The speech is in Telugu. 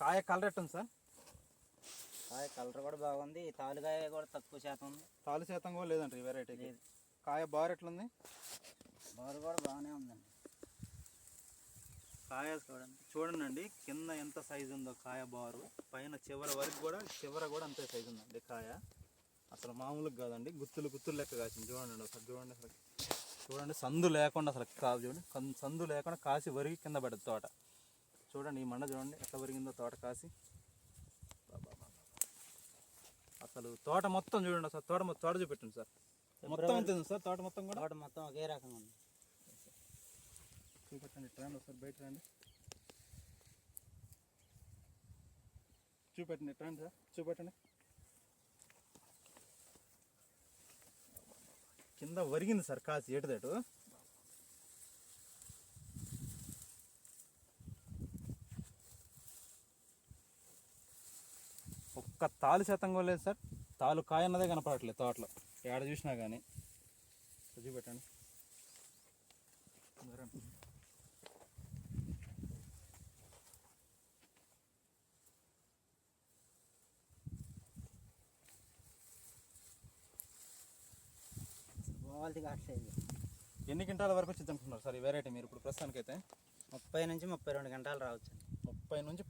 కాయ కలర్ ఎట్టుంది సార్? కాయ కలర్ కూడా బాగుంది. తాలుకాయ కూడా తక్కువ శాతం ఉంది. తాలు శాతం కూడా లేదండి ఈ వెరైటీకి లేదు. కాయ బార్ ఎట్లుంది? బారు కూడా బాగానే ఉందండి. కాయ చూడండి. చూడండి కింద ఎంత సైజు ఉందో కాయ బారు. పైన చివర వరకు కూడా చివర కూడా అంతే సైజు ఉందండి కాయ. అసలు మామూలుగా కాదండి గుత్తులు గుత్తులు లెక్క కాసింది. చూడండి ఒకసారి చూడండి అసలు. చూడండి సందు లేకుండా అసలు కాదు. చూడండి సందు లేకుండా కాసి వరిగి కింద పడ్డది తోట. చూడండి ఈ మండ చూడండి ఎట్లా వరిగిందో తోట కాసి. అసలు తోట మొత్తం చూడండి అసలు తోట మొత్తం తోట చూపెట్టండి సార్. మొత్తం ఉంది సార్ తోట మొత్తం కూడా? తోట మొత్తం ఒకే రకంగా ఉంది. చూపెట్టండి ట్రాండ్ ఒకసారి బయట రండి. చూపెట్టండి ట్రాండ్ సార్ చూపెట్టండి. కింద వరిగింది సార్ కాసి ఏటుదటు? ఒక్క తాలు శాతం కూడా లేదు సార్. తాలు కాయ అన్నదే కనపడట్లేదు తోటలో. ఏడ చూసినా కానీ చూపెట్టండి. కావట్లేదు ఎన్ని క్వింటాల వరకు వచ్చింది అనుకుంటున్నారు సార్ ఈ వెరైటీ మీరు ఇప్పుడు ప్రస్తుతానికైతే? ముప్పై నుంచి ముప్పై రెండు గంటలు రావచ్చు ముప్పై నుంచి